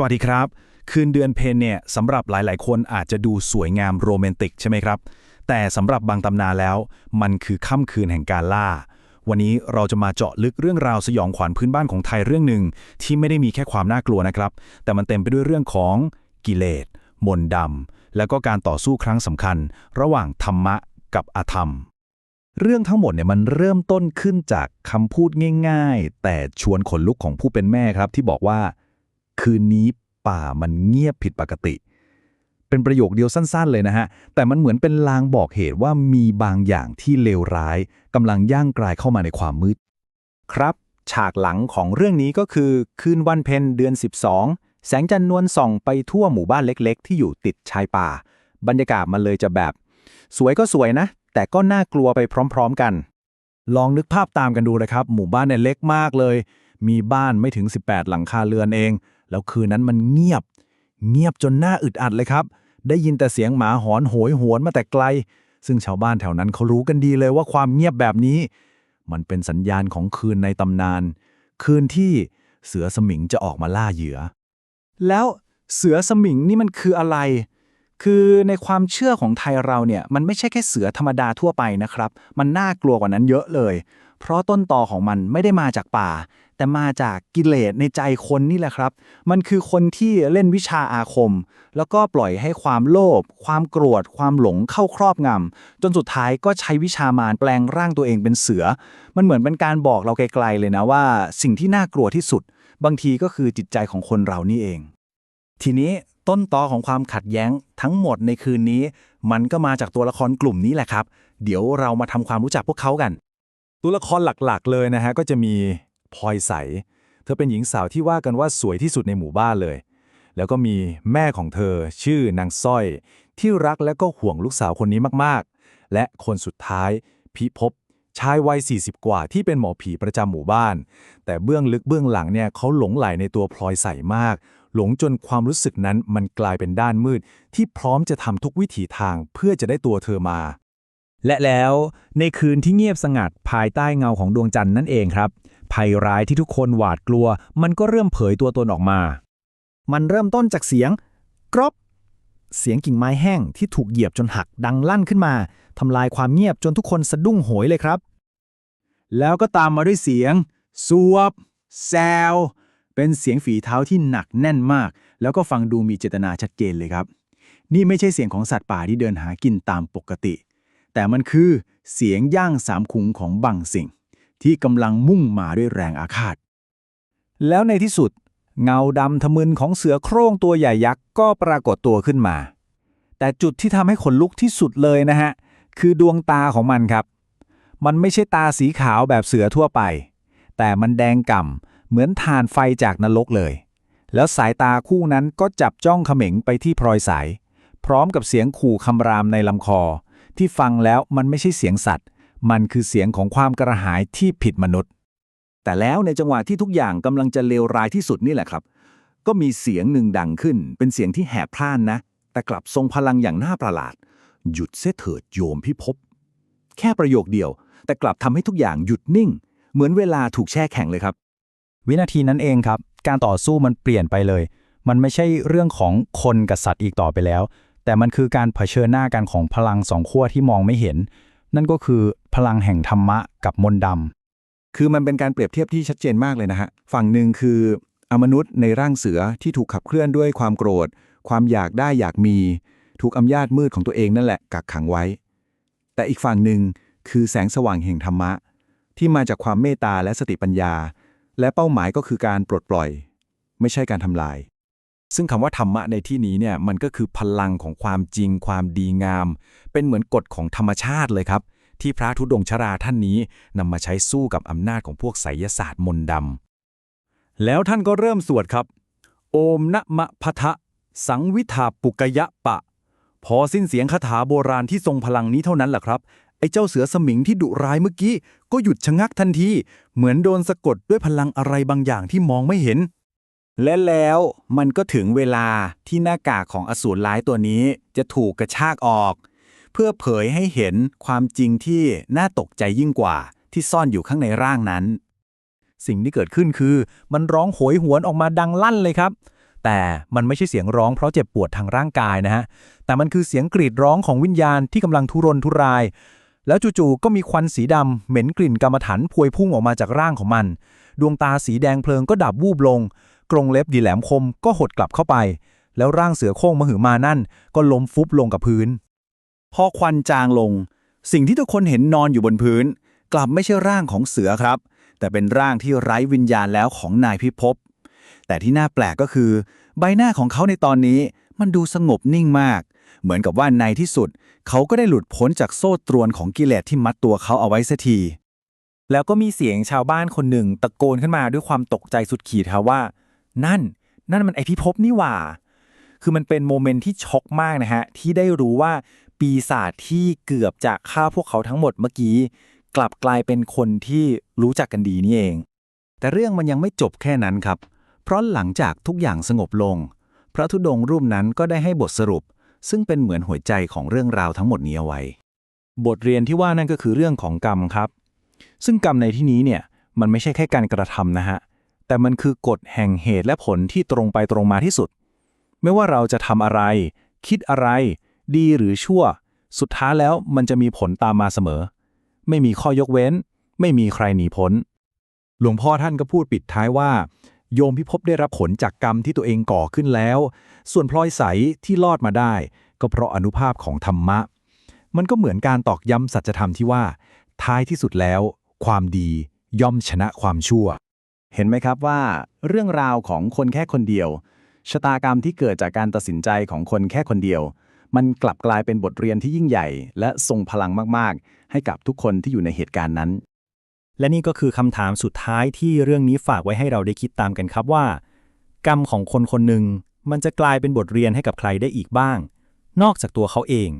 สวัสดีครับ คืนเดือนเพนเนี่ยสำหรับหลาย ๆ คนอาจจะดูสวยงามโรแมนติกใช่ไหมครับ แต่สำหรับบางตำนานแล้ว มันคือค่ำคืนแห่งการล่า วันนี้เราจะมาเจาะลึกเรื่องราวสยองขวัญพื้นบ้านของไทยเรื่องหนึ่ง ที่ไม่ได้มีแค่ความน่ากลัวนะครับ แต่มันเต็มไปด้วยเรื่องของกิเลสมนต์ดำแล้วก็การต่อสู้ครั้งสำคัญ ระหว่างธรรมะกับอธรรม เรื่องทั้งหมดเนี่ยมันเริ่มต้นขึ้นจากคำพูดง่าย ๆ แต่ชวนขนลุกของผู้เป็นแม่ครับที่บอกว่า คืนนี้ป่ามันเงียบผิดปกติ เป็นประโยคเดียวสั้นๆเลยนะฮะ แต่มันเหมือนเป็นลางบอกเหตุว่ามีบางอย่างที่เลวร้ายกำลังย่างกลายเข้ามาในความมืด ครับ ฉากหลังของเรื่องนี้ก็คือคืนวันเพ็ญเดือน 12 แสงจันทร์นวลส่องไปทั่วหมู่บ้านเล็ก ๆ ที่อยู่ติดชายป่า บรรยากาศมันเลยจะแบบ สวยก็สวยนะ แต่ก็น่ากลัวไปพร้อม ๆ กัน ลองนึกภาพตามกันดูนะครับ หมู่บ้านเนี่ยเล็กมากเลย มีบ้านไม่ถึง 18 หลังคาเรือนเอง แล้วคืนนั้นมันเงียบ เงียบจนหน่าอึดอัดเลยครับ ได้ยินแต่เสียงหมาหอนโหยหวนมาแต่ไกล ซึ่งชาวบ้านแถวนั้นเขารู้กันดีเลยว่าความเงียบแบบนี้ มันเป็นสัญญาณของคืนในตำนาน คืนที่เสือสมิงจะออกมาล่าเหยื่อ แล้วเสือสมิงนี่มันคืออะไร คือในความเชื่อของไทยเราเนี่ยมันไม่ใช่แค่เสือธรรมดาทั่วไปนะครับ มันน่ากลัวกว่านั้นเยอะเลย เพราะต้นตอของมันไม่ได้มาจากป่า แต่มาจากกิเลสในใจคนนี่แหละครับ มันคือคนที่เล่นวิชาอาคม แล้วก็ปล่อยให้ความโลภความโกรธความหลงเข้าครอบงำจนสุดท้ายก็ใช้วิชามารแปลงร่างตัวเองเป็นเสือ มันเหมือนเป็นการบอกเราไกลๆเลยนะว่า สิ่งที่น่ากลัวที่สุด บางทีก็คือจิตใจของคนเรานี่เอง ทีนี้ต้นตอของความขัดแย้งทั้งหมดในคืนนี้ มันก็มาจากตัวละครกลุ่มนี้แหละครับ เดี๋ยวเรามาทำความรู้จักพวกเขากัน ตัวละครหลักๆ เลยนะฮะก็จะมีพลอยใส เธอเป็นหญิงสาวที่ว่ากันว่าสวยที่สุดในหมู่บ้านเลย แล้วก็มีแม่ของเธอชื่อนางสร้อย ที่รักและก็ห่วงลูกสาวคนนี้มากๆ และคนสุดท้ายพิภพชายวัย 40 กว่าที่เป็นหมอผีประจำหมู่บ้าน แต่เบื้องลึกเบื้องหลังเนี่ยเขาหลงไหลในตัวพลอยใสมาก หลงจนความรู้สึกนั้นมันกลายเป็นด้านมืด ที่พร้อมจะทำทุกวิถีทางเพื่อจะได้ตัวเธอมา และแล้วในคืนที่เงียบสงัดภายใต้เงาของดวงจันทร์นั่นเองครับ ภัยร้ายที่ทุกคนหวาดกลัว มันก็เริ่มเผยตัวตนออกมา มันเริ่มต้นจากเสียงกรอบเสียงกิ่งไม้แห้งที่ถูกเหยียบจนหักดังลั่นขึ้นมาทำลายความเงียบจนทุกคนสะดุ้งโหยเลยครับ แล้วก็ตามมาด้วยเสียงสวบแซวเป็นเสียงฝีเท้าที่หนักแน่นมาก แล้วก็ฟังดูมีเจตนาชัดเจนเลยครับ นี่ไม่ใช่เสียงของสัตว์ป่าที่เดินหากินตามปกติ แต่มันคือเสียงย่างสามขุงของบังสิ่ง ที่กำลังมุ่งมาด้วยแรงอาฆาต แล้วในที่สุด เงาดำทะมึนของเสือโคร่งตัวใหญ่ยักษ์ก็ปรากฏตัวขึ้นมา แต่จุดที่ทำให้ขนลุกที่สุดเลยนะฮะ คือดวงตาของมันครับ มันไม่ใช่ตาสีขาวแบบเสือทั่วไป แต่มันแดงก่ำเหมือนทานไฟจากนรกเลย แล้วสายตาคู่นั้นก็จับจ้องเขม็งไปที่พลอยสาย พร้อมกับเสียงขู่คำรามในลำคอ ที่ฟังแล้วมันไม่ใช่เสียงสัตว์ มันคือเสียงของความกระหายที่ผิดมนุษย์ แต่แล้วในจังหวะที่ทุกอย่างกำลังจะเลวร้ายที่สุดนี่แหละครับ ก็มีเสียงหนึ่งดังขึ้น เป็นเสียงที่แหบพร่านนะ แต่กลับทรงพลังอย่างน่าประหลาด หยุดเสเถิดโยมพิภพแค่ประโยคเดียว แต่กลับทำให้ทุกอย่างหยุดนิ่ง เหมือนเวลาถูกแช่แข็งเลยครับ วินาทีนั้นเองครับ การต่อสู้มันเปลี่ยนไปเลย มันไม่ใช่เรื่องของคนกับสัตว์อีกต่อไปแล้ว แต่มันคือการเผชิญหน้ากันของพลังสองขั้วที่มองไม่เห็น นั่นก็คือพลังแห่งธรรมะกับมนต์ดำคือมันเป็นการเปรียบเทียบที่ชัดเจนมากเลยนะฮะ ฝั่งหนึ่งคืออมนุษย์ในร่างเสือที่ถูกขับเคลื่อนด้วยความโกรธ ความอยากได้อยากมี ถูกอำนาจมืดของตัวเองนั่นแหละกักขังไว้ แต่อีกฝั่งหนึ่งคือแสงสว่างแห่งธรรมะ ที่มาจากความเมตตาและสติปัญญา และเป้าหมายก็คือการปลดปล่อย ไม่ใช่การทำลาย ซึ่งคำว่าธรรมะในที่นี้เนี่ยมันก็คือพลังของความจริง ความดีงาม เป็นเหมือนกฎของธรรมชาติเลยครับ ที่พระธุดงค์ชราท่านนี้นำมาใช้สู้กับอำนาจของพวกไสยศาสตร์มนต์ดำแล้วท่านก็เริ่มสวดครับ โอมนะมะพะทะ สังวิธาปุกยะปะ พอสิ้นเสียงคาถาโบราณที่ทรงพลังนี้เท่านั้นแหละครับไอ้เจ้าเสือสมิงที่ดุร้ายเมื่อกี้ ก็หยุดชะงักทันที เหมือนโดนสะกดด้วยพลังอะไรบางอย่างที่มองไม่เห็น และแล้วมันก็ถึงเวลาที่หน้ากากของอสูรร้ายตัวนี้จะถูกกระชากออก เพื่อเผยให้เห็นความจริงที่น่าตกใจยิ่งกว่าที่ซ่อนอยู่ข้างในร่างนั้น สิ่งที่เกิดขึ้นคือ มันร้องโหยหวนออกมาดังลั่นเลยครับ แต่มันไม่ใช่เสียงร้องเพราะเจ็บปวดทางร่างกายนะฮะ แต่มันคือเสียงกรีดร้องของวิญญาณที่กำลังทุรนทุราย แล้วจู่ๆก็มีควันสีดำเหม็นกลิ่นกรรมฐานพวยพุ่งออกมาจากร่างของมัน ดวงตาสีแดงเพลิงก็ดับวูบลง กรงเล็บดีแหลมคมก็หดกลับเข้าไป แล้วร่างเสือโคร่งมหึมานั่น ก็ล้มฟุบลงกับพื้น พอควันจางลง สิ่งที่ทุกคนเห็นนอนอยู่บนพื้น กลับไม่ใช่ร่างของเสือครับ แต่เป็นร่างที่ไร้วิญญาณแล้วของนายพิภพแต่ที่น่าแปลกก็คือ ใบหน้าของเขาในตอนนี้มันดูสงบนิ่งมาก เหมือนกับว่าในที่สุด เขาก็ได้หลุดพ้นจากโซ่ตรวนของกิเลสที่มัดตัวเขาเอาไว้เสียทีแล้วก็มีเสียงชาวบ้านคนหนึ่งตะโกนขึ้นมาด้วยความตกใจสุดขีดครับว่า นั่น นั่นมันไอพิภพนี่หว่า คือมันเป็นโมเมนต์ที่ช็อกมากนะฮะ ที่ได้รู้ว่าปีศาจที่เกือบจะฆ่าพวกเขาทั้งหมดเมื่อกี้ กลับกลายเป็นคนที่รู้จักกันดีนี่เอง แต่เรื่องมันยังไม่จบแค่นั้นครับ เพราะหลังจากทุกอย่างสงบลง พระธุดงค์รูปนั้นก็ได้ให้บทสรุป ซึ่งเป็นเหมือนหัวใจของเรื่องราวทั้งหมดนี้เอาไว้ บทเรียนที่ว่านั่นก็คือเรื่องของกรรมครับ ซึ่งกรรมในที่นี้เนี่ยมันไม่ใช่แค่การกระทำนะฮะ แต่มันคือกฎแห่งเหตุและผลที่ตรงไปตรงมาที่สุด ไม่ว่าเราจะทำอะไร คิดอะไร ดีหรือชั่ว สุดท้ายแล้วมันจะมีผลตามมาเสมอ ไม่มีข้อยกเว้น ไม่มีใครหนีพ้น หลวงพ่อท่านก็พูดปิดท้ายว่า โยมพิภพได้รับผลจากกรรมที่ตัวเองก่อขึ้นแล้ว ส่วนพลอยใสที่รอดมาได้ ก็เพราะอนุภาพของธรรมะ มันก็เหมือนการตอกย้ำสัจธรรมที่ว่า ท้ายที่สุดแล้ว ความดีย่อมชนะความชั่ว เห็นไหมครับว่าเรื่องราวของคนแค่คนเดียว ชะตากรรมที่เกิดจากการตัดสินใจของคนแค่คนเดียว มันกลับกลายเป็นบทเรียนที่ยิ่งใหญ่ และทรงพลังมาก ๆ ให้กับทุกคนที่อยู่ในเหตุการณ์นั้น และนี่ก็คือคำถามสุดท้ายที่เรื่องนี้ฝากไว้ให้เราได้คิดตามกันครับว่า กรรมของคนคนหนึ่งมันจะกลายเป็นบทเรียนให้กับใครได้อีกบ้าง นอกจากตัวเขาเอง